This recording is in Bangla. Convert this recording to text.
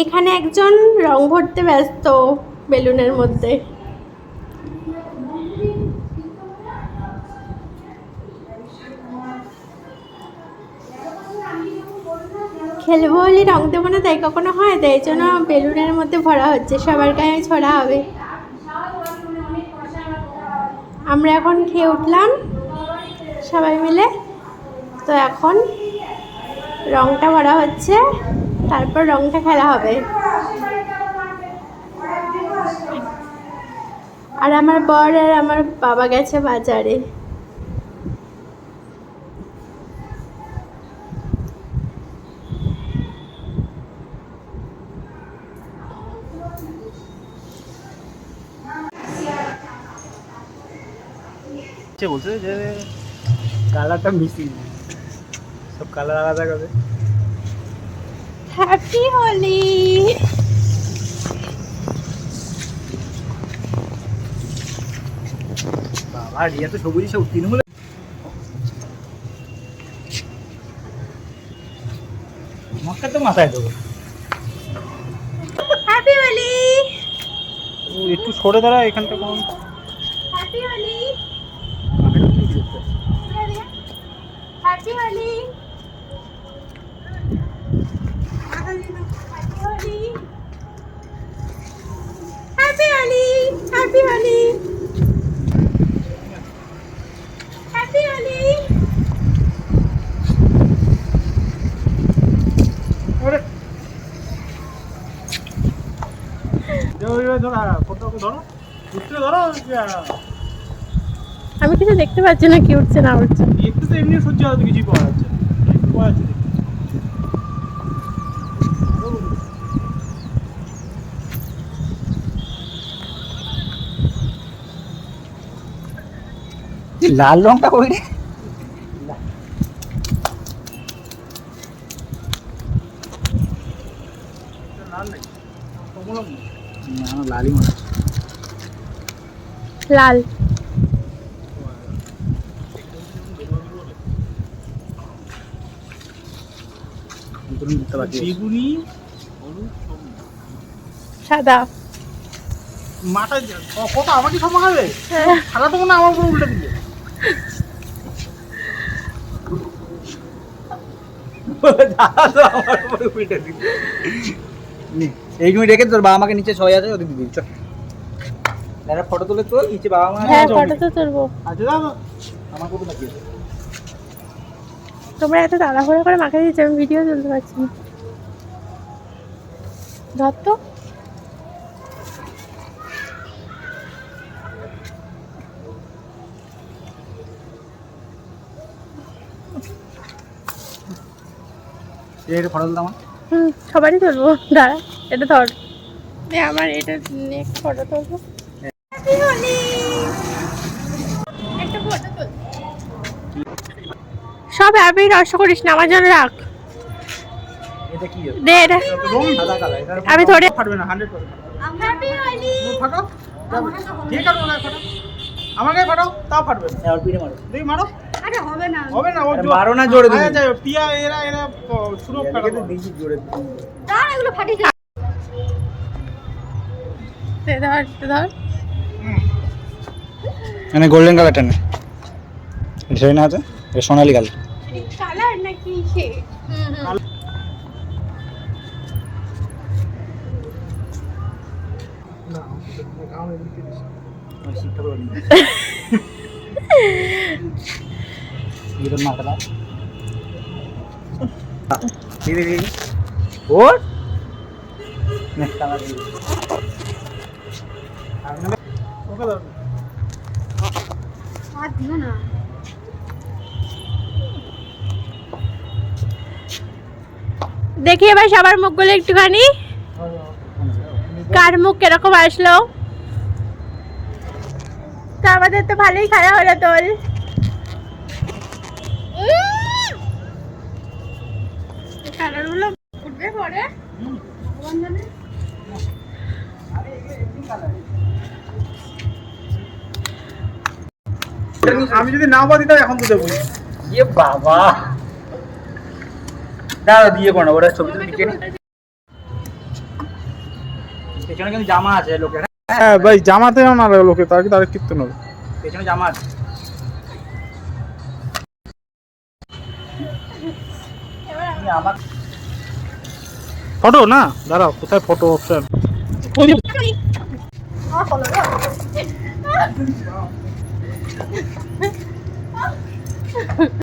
এখানে একজন রং ভরতে ব্যস্ত বেলুনের মধ্যে। খেলব বলে রং দেবো না, তাই কখনো হয়? তাই জন্য বেলুনের মধ্যে ভরা হচ্ছে, সবার গায়ে ছড়া হবে। আমরা এখন খেয়ে উঠলাম সবাই মিলে। তো এখন রংটা ভরা হচ্ছে। তারপর রংটা খেলা হবে। আর আমার বর আর আমার বাবা গেছে বাজারে। বলছে যে, কালারটা মিশি সব কালার আলাদা করে। হ্যাপি হোলি বাবা রিয়া তো সবুজই সব তৃণমূল মক্কা তো মাথায় দেবো। হ্যাপি হোলি একটু সরে দাঁড়া এখানটা কোন happy Holi happy Holi happy Holi happy Holi happy আমি কিছু দেখতে পাচ্ছি না কি উঠছে না উঠছে। একটু তো এমনি সহ্য হয়তো কিছুই পাওয়া যাচ্ছে পাওয়া যাচ্ছে দেখি। লাল রংটা কই রে? লাল। না মনে বেগুনি সাদা মাথা কত আমাকে ক্ষমা খাবে খালা তো মনে হয় আমার উপর উল্টে দিলে রেখে তোর বাবা মাকে নিচে ছয় আছে ওদের চল। ফটো তুলে তোল নিচে বাবা মা হ্যাঁ ফটো তো তুলবো। আচ্ছা দাদা আমার কত বাকি তোমরা এত তাড়াহুড়ো করে মাকে দিচ্ছ আমি ভিডিও তুলতে পারছি না। ধর তো। এই ফটো তুলতে আমার হুম সবারই তুলবো। দাঁড়া এটা ধর। আমার এটা নেক্সট ফটো তুলবো। হ্যাপি হোলি একটা ফটো তুল। সব হ্যাপি নষ্ট করিস না আমার জন্য রাখ। এটা দে এটা। রং সাদা কালার এটা আমি ধরে ফাটবে না হান্ড্রেড হ্যাপি হোলি ফাটো। ঠিক আছে ওনার ফাটো? আমার গায়ে ফাটো তাও ফাটবে না। আর মারো। দেখি মারো। আরে হবে না। হবে না ও মারো না জোরে তুমি। আচ্ছা, পিয়া এরা এরা শুরু ফাটো বেশি জোরে দাঁড়া এগুলো ফাটি যা দে ধর দে ধর। মানে গোল্ডেন কালারটা না। ধরে না আছে এটা সোনালি কালার কালার নাকি সে? এটা দেখি এবার সবার মুখগুলো একটুখানি। কার মুখ কীরকম আসলো? তো আমাদের তো ভালোই খারাপ হলো তোল। কালারগুলো উঠবে পরে আমি যদি না পারি তাহলে এখন তো দেবো ইয়ে বাবা। দাঁড়া দিয়ে পড়ো ওরা ছবি তুলে দিকে পেছনে কিন্তু জামা আছে লোকের। হ্যাঁ ভাই জামাতে না লোকে তার কি তার কীর্তন হবে? পেছনে জামা আছে। আমার ফটো না? দাঁড়াও কোথায় ফটো অপশন